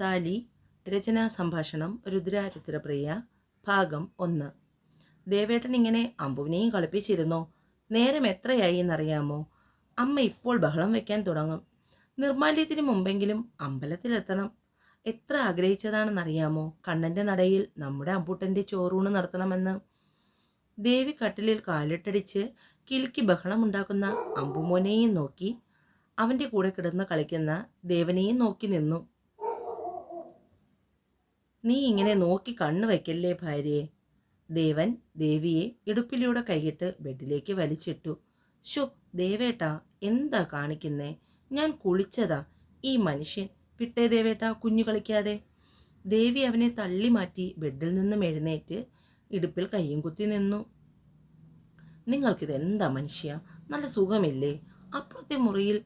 താലി രചനാ സംഭാഷണം രുദ്രാരുദ്രപ്രിയ ഭാഗം ഒന്ന്. ദേവേട്ടൻ ഇങ്ങനെ അമ്പുവിനെയും കളിപ്പിച്ചിരുന്നോ. നേരം എത്രയായി എന്നറിയാമോ? അമ്മ ഇപ്പോൾ ബഹളം വെക്കാൻ തുടങ്ങും. നിർമാല്യത്തിന് മുമ്പെങ്കിലും അമ്പലത്തിലെത്തണം. എത്ര ആഗ്രഹിച്ചതാണെന്നറിയാമോ? കണ്ണന്റെ നടയിൽ നമ്മുടെ അമ്പൂട്ടന്റെ ചോറൂണ് നടത്തണമെന്ന്. ദേവി കട്ടിലിൽ കാലിട്ടടിച്ച് കിലുക്കി ബഹളമുണ്ടാക്കുന്ന അമ്പുമോനെയും നോക്കി അവന്റെ കൂടെ കിടന്ന് കളിക്കുന്ന ദേവനെയും നോക്കി നിന്നു. നീ ഇങ്ങനെ നോക്കി കണ്ണു വയ്ക്കല്ലേ ഭാര്യയെ ദേവൻ ദേവിയെ ഇടുപ്പിലൂടെ കൈയിട്ട് ബെഡിലേക്ക് വലിച്ചിട്ടു. ഷോ ദേവേട്ടാ എന്താ കാണിക്കുന്നേ? ഞാൻ കുളിച്ചതാ. ഈ മനുഷ്യൻ വിട്ടേ ദേവേട്ടാ കുഞ്ഞു കളിക്കാതെ. ദേവി അവനെ തള്ളി മാറ്റി ബെഡിൽ നിന്നും എഴുന്നേറ്റ് ഇടുപ്പിൽ കയ്യും കുത്തി നിന്നു. നിങ്ങൾക്കിത് എന്താ മനുഷ്യ? നല്ല സുഖമില്ലേ? അപ്പുറത്തെ മുറിയിൽ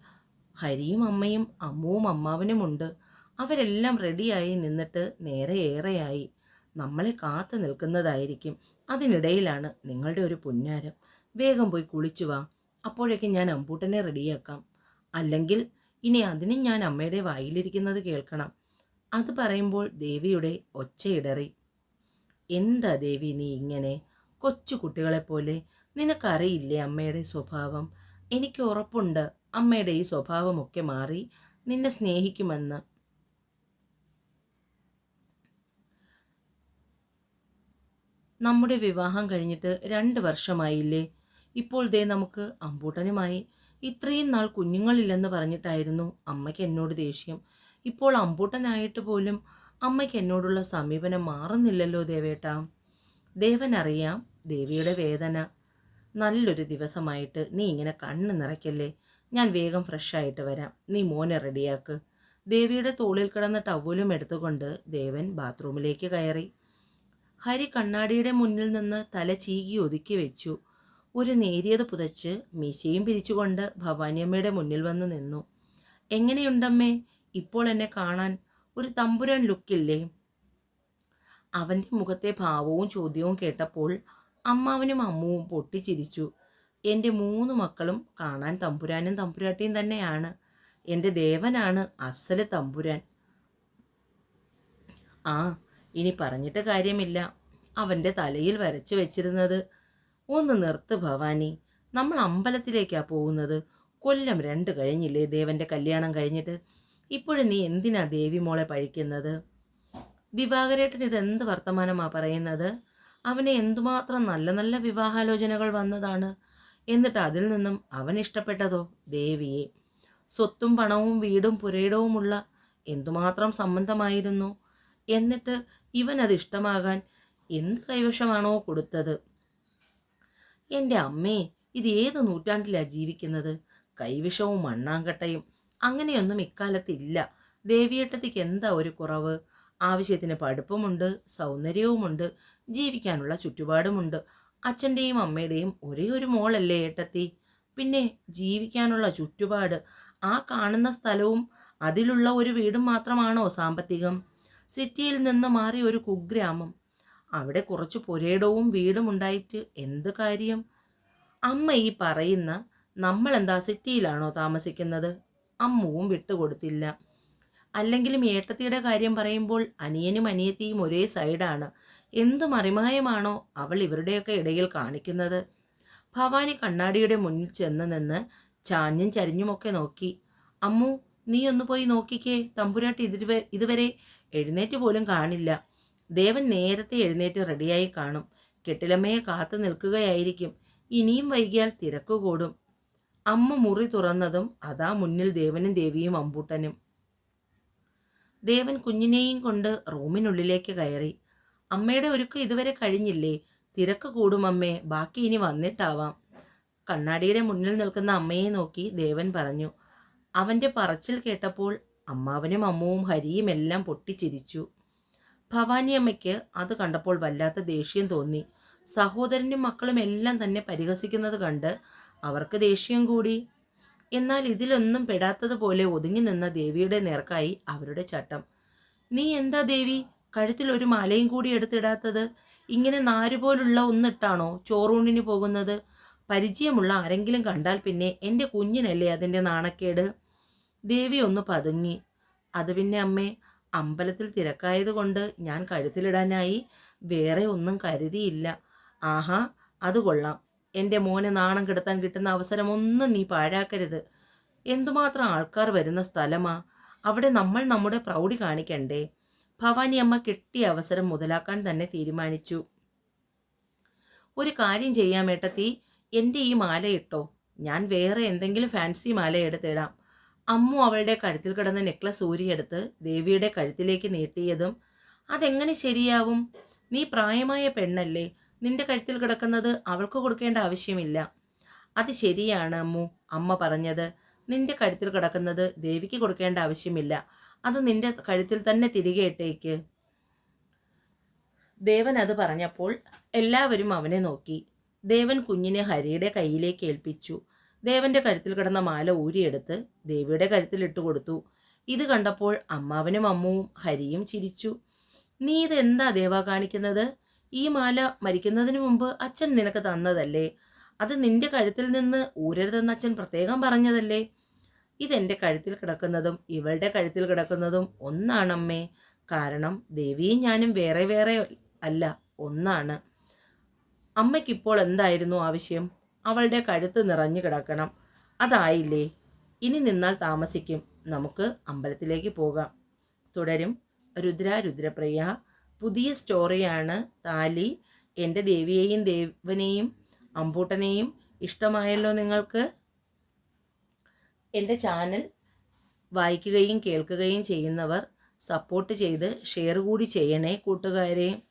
ഹരിയും അമ്മയും അമ്മുവും അമ്മാവനുമുണ്ട്. അവരെല്ലാം റെഡിയായി നിന്നിട്ട് നേരെ ഏറെയായി. നമ്മളെ കാത്തു നിൽക്കുന്നതായിരിക്കും. അതിനിടയിലാണ് നിങ്ങളുടെ ഒരു പുന്നാരം. വേഗം പോയി കുളിച്ചു വാ. അപ്പോഴേക്കും ഞാൻ അമ്പൂട്ടനെ റെഡിയാക്കാം. അല്ലെങ്കിൽ ഇനി അതിനും ഞാൻ അമ്മയുടെ വായിലിരിക്കുന്നത് കേൾക്കണം. അത് പറയുമ്പോൾ ദേവിയുടെ ഒച്ചയിടറി എന്താ ദേവി നീ ഇങ്ങനെ? കൊച്ചു കുട്ടികളെപ്പോലെ. നിനക്കറിയില്ലേ അമ്മയുടെ സ്വഭാവം? എനിക്ക് ഉറപ്പുണ്ട്. അമ്മയുടെ ഈ സ്വഭാവമൊക്കെ മാറി നിന്നെ സ്നേഹിക്കുമെന്ന്. നമ്മുടെ വിവാഹം കഴിഞ്ഞിട്ട് രണ്ട് വർഷമായില്ലേ? ഇപ്പോൾ ദേ നമുക്ക് അമ്പൂട്ടനുമായി. ഇത്രയും നാൾ കുഞ്ഞുങ്ങളില്ലെന്ന് പറഞ്ഞിട്ടായിരുന്നു അമ്മയ്ക്ക് എന്നോട് ദേഷ്യം. ഇപ്പോൾ അമ്പൂട്ടനായിട്ട് പോലും അമ്മയ്ക്ക് എന്നോടുള്ള സമീപനം മാറുന്നില്ലല്ലോ ദേവേട്ടാ. ദേവൻ അറിയാം ദേവിയുടെ വേദന. നല്ലൊരു ദിവസമായിട്ട് നീ ഇങ്ങനെ കണ്ണ് നിറയ്ക്കല്ലേ? ഞാൻ വേഗം ഫ്രഷായിട്ട് വരാം. നീ മോനെ റെഡിയാക്ക്. ദേവിയുടെ തോളിൽ കിടന്ന ടവലും എടുത്തുകൊണ്ട് ദേവൻ ബാത്റൂമിലേക്ക് കയറി. ഹരി കണ്ണാടിയുടെ മുന്നിൽ നിന്ന് തല ചീകി ഒതുക്കി വെച്ചു. ഒരു നേരിയത് പുതച്ച് മീശയും പിരിച്ചുകൊണ്ട് ഭവാനിയമ്മയുടെ മുന്നിൽ വന്ന് നിന്നു. എങ്ങനെയുണ്ടമ്മേ? ഇപ്പോൾ എന്നെ കാണാൻ ഒരു തമ്പുരാൻ ലുക്കില്ലേ? അവന്റെ മുഖത്തെ ഭാവവും ചോദ്യവും കേട്ടപ്പോൾ അമ്മാവനും അമ്മുവും പൊട്ടിച്ചിരിച്ചു. എന്റെ മൂന്ന് മക്കളും കാണാൻ തമ്പുരാനും തമ്പുരാട്ടിയും തന്നെയാണ്. എന്റെ ദേവനാണ് അസൽ തമ്പുരാൻ. ആ ഇനി പറഞ്ഞിട്ട് കാര്യമില്ല. അവന്റെ തലയിൽ വരച്ചു വെച്ചിരുന്നത്. ഒന്ന് നിർത്ത് ഭവാനി. നമ്മൾ അമ്പലത്തിലേക്കാണ് പോകുന്നത്. കൊല്ലം രണ്ട് കഴിഞ്ഞില്ലേ ദേവന്റെ കല്യാണം കഴിഞ്ഞിട്ട്? ഇപ്പോഴും നീ എന്തിനാ ദേവി മോളെ പഴിക്കുന്നത്? ദിവാകരേട്ടൻ എന്ത് വർത്തമാനമാ പറയുന്നത്? അവനെ എന്തുമാത്രം നല്ല നല്ല വിവാഹാലോചനകൾ വന്നതാണ്. എന്നിട്ട് അതിൽ നിന്നും അവൻ ഇഷ്ടപ്പെട്ടതോ ദേവിയെ? സ്വത്തും പണവും വീടും പുരയിടവുമുള്ള എന്തുമാത്രം സംബന്ധമായിരുന്നു? എന്നിട്ട് ഇവൻ അത് ഇഷ്ടമാകാൻ എന്ത് കൈവശമാണോ കൊടുത്തത്? എന്റെ അമ്മേ ഇത് ഏത് നൂറ്റാണ്ടിലാണ് ജീവിക്കുന്നത്? കൈവിഷവും മണ്ണാങ്കട്ടയും. അങ്ങനെയൊന്നും ഇക്കാലത്തില്ല. ദേവിയേട്ടത്തിക്ക് എന്താ ഒരു കുറവ്? ആവശ്യത്തിന് പഠിപ്പുമുണ്ട് സൗന്ദര്യവുമുണ്ട് ജീവിക്കാനുള്ള ചുറ്റുപാടുമുണ്ട്. അച്ഛന്റെയും അമ്മയുടെയും ഒരേ ഒരു മോളല്ലേ ഏട്ടത്തി? പിന്നെ ജീവിക്കാനുള്ള ചുറ്റുപാട്. ആ കാണുന്ന സ്ഥലവും അതിലുള്ള ഒരു വീടും മാത്രമാണോ സാമ്പത്തികം? സിറ്റിയിൽ നിന്ന് മാറി ഒരു കുഗ്രാമം. അവിടെ കുറച്ച് പുരയിടവും വീടും ഉണ്ടായിട്ട് എന്ത് കാര്യം? അമ്മ ഈ പറയുന്ന നമ്മളെന്താ സിറ്റിയിലാണോ താമസിക്കുന്നത്? അമ്മുവും വിട്ടുകൊടുത്തില്ല. അല്ലെങ്കിലും ഏട്ടത്തിയുടെ കാര്യം പറയുമ്പോൾ അനിയനും അനിയത്തിയും ഒരേ സൈഡാണ്. എന്തു മറിമായമാണോ അവൾ ഇവരുടെയൊക്കെ ഇടയിൽ കാണിക്കുന്നത്. ഭവാനി കണ്ണാടിയുടെ മുന്നിൽ ചെന്ന് നിന്ന് ചാഞ്ഞും ചരിഞ്ഞുമൊക്കെ നോക്കി അമ്മു നീ ഒന്ന് പോയി നോക്കിക്കേ. തമ്പുരാട്ടി ഇതുവരെ ഇതുവരെ എഴുന്നേറ്റ് പോലും കാണില്ല. ദേവൻ നേരത്തെ എഴുന്നേറ്റ് റെഡിയായി കാണും. കെട്ടിലമ്മയെ കാത്തു നിൽക്കുകയായിരിക്കും. ഇനിയും വൈകിയാൽ തിരക്ക് കൂടും. അമ്മ മുറി തുറന്നതും അതാ മുന്നിൽ ദേവനും ദേവിയും അമ്പൂട്ടനും. ദേവൻ കുഞ്ഞിനെയും കൊണ്ട് റൂമിനുള്ളിലേക്ക് കയറി. അമ്മയുടെ ഒരുക്കം ഇതുവരെ കഴിഞ്ഞില്ലേ? തിരക്ക് കൂടും അമ്മേ. ബാക്കി ഇനി വന്നിട്ടാവാം. കണ്ണാടിയുടെ മുന്നിൽ നിൽക്കുന്ന അമ്മയെ നോക്കി ദേവൻ പറഞ്ഞു അവന്റെ പറച്ചിൽ കേട്ടപ്പോൾ അമ്മാവനും അമ്മുവും ഹരിയും എല്ലാം പൊട്ടിച്ചിരിച്ചു. ഭവാനിയമ്മയ്ക്ക് അത് കണ്ടപ്പോൾ വല്ലാത്ത ദേഷ്യം തോന്നി. സഹോദരനും മക്കളും എല്ലാം തന്നെ പരിഹസിക്കുന്നത് കണ്ട് അവർക്ക് ദേഷ്യം കൂടി. എന്നാൽ ഇതിലൊന്നും പെടാത്തതുപോലെ ഒതുങ്ങി നിന്ന ദേവിയുടെ നേർക്കായി അവരുടെ ചട്ടം. നീ എന്താ ദേവി? കഴുത്തിൽ ഒരു മാലയും കൂടി എടുത്തിടാത്തത്? ഇങ്ങനെ നാരുപോലുള്ള ഒന്നിട്ടാണോ ചോറൂണിന് പോകുന്നത്? പരിചയമുള്ള ആരെങ്കിലും കണ്ടാൽ പിന്നെ എന്റെ കുഞ്ഞിനല്ലേ അതിന്റെ നാണക്കേട്? ദേവി ഒന്ന് പതുങ്ങി. അത് പിന്നെ അമ്മേ അമ്പലത്തിൽ തിരക്കായതുകൊണ്ട് ഞാൻ കഴുത്തിലിടാനായി വേറെ ഒന്നും കരുതിയില്ല. ആഹാ അത് കൊള്ളാം. എന്റെ മോനെ നാണം കെടുത്താൻ കിട്ടുന്ന അവസരമൊന്നും നീ പാഴാക്കരുത്. എന്തുമാത്രം ആൾക്കാർ വരുന്ന സ്ഥലമാ. അവിടെ നമ്മൾ നമ്മുടെ പ്രൗഢി കാണിക്കണ്ടേ. ഭവാനി അമ്മ കിട്ടിയ അവസരം മുതലാക്കാൻ തന്നെ തീരുമാനിച്ചു. ഒരു കാര്യം ചെയ്യാം ഏട്ടത്തി എന്റെ ഈ മാല ഇട്ടോ. ഞാൻ വേറെ എന്തെങ്കിലും ഫാൻസി മാല എടുത്തിടാം. അമ്മു അവളുടെ കഴുത്തിൽ കിടന്ന നെക്ലസ് ഊരിയെടുത്ത് ദേവിയുടെ കഴുത്തിലേക്ക് നീട്ടിയതും അതെങ്ങനെ ശരിയാവും? നീ പ്രായമായ പെണ്ണല്ലേ. നിന്റെ കഴുത്തിൽ കിടക്കുന്നത് അവൾക്ക് കൊടുക്കേണ്ട ആവശ്യമില്ല. അത് ശരിയാണ് അമ്മു അമ്മ പറഞ്ഞത്. നിന്റെ കഴുത്തിൽ കിടക്കുന്നത് ദേവിക്ക് കൊടുക്കേണ്ട ആവശ്യമില്ല. അത് നിന്റെ കഴുത്തിൽ തന്നെ തിരികെ ഇട്ടേക്ക്. ദേവൻ അത് പറഞ്ഞപ്പോൾ എല്ലാവരും അവനെ നോക്കി. ദേവൻ കുഞ്ഞിനെ ഹരിയുടെ കയ്യിലേക്ക് ഏൽപ്പിച്ചു. ദേവന്റെ കഴുത്തിൽ കിടന്ന മാല ഊരിയെടുത്ത് ദേവിയുടെ കഴുത്തിൽ ഇട്ട് കൊടുത്തു. ഇത് കണ്ടപ്പോൾ അമ്മാവനും അമ്മുവും ഹരിയും ചിരിച്ചു. നീ ഇതെന്താ ദേവ കാണിക്കുന്നത്? ഈ മാല മരിക്കുന്നതിന് മുമ്പ് അച്ഛൻ നിനക്ക് തന്നതല്ലേ? അത് നിന്റെ കഴുത്തിൽ നിന്ന് ഊരരുതെന്ന് അച്ഛൻ പ്രത്യേകം പറഞ്ഞതല്ലേ? ഇതെന്റെ കഴുത്തിൽ കിടക്കുന്നതും ഇവളുടെ കഴുത്തിൽ കിടക്കുന്നതും ഒന്നാണമ്മേ. കാരണം ദേവിയും ഞാനും വേറെ വേറെ അല്ല ഒന്നാണ്. അമ്മയ്ക്കിപ്പോൾ എന്തായിരുന്നു ആവശ്യം? അവളുടെ കഴുത്ത് നിറഞ്ഞു കിടക്കണം. അതായില്ലേ? ഇനി നിന്നാൽ താമസിക്കും. നമുക്ക് അമ്പലത്തിലേക്ക് പോകാം. തുടരും. രുദ്ര രുദ്രപ്രിയ പുതിയ സ്റ്റോറിയാണ് താലി. എന്റെ ദേവിയെയും ദേവനെയും അമ്പൂട്ടനെയും ഇഷ്ടമായല്ലോ നിങ്ങൾക്ക്? എന്റെ ചാനൽ വായിക്കുകയും കേൾക്കുകയും ചെയ്യുന്നവർ സപ്പോർട്ട് ചെയ്ത് ഷെയർ കൂടി ചെയ്യണേ കൂട്ടുകാരെ.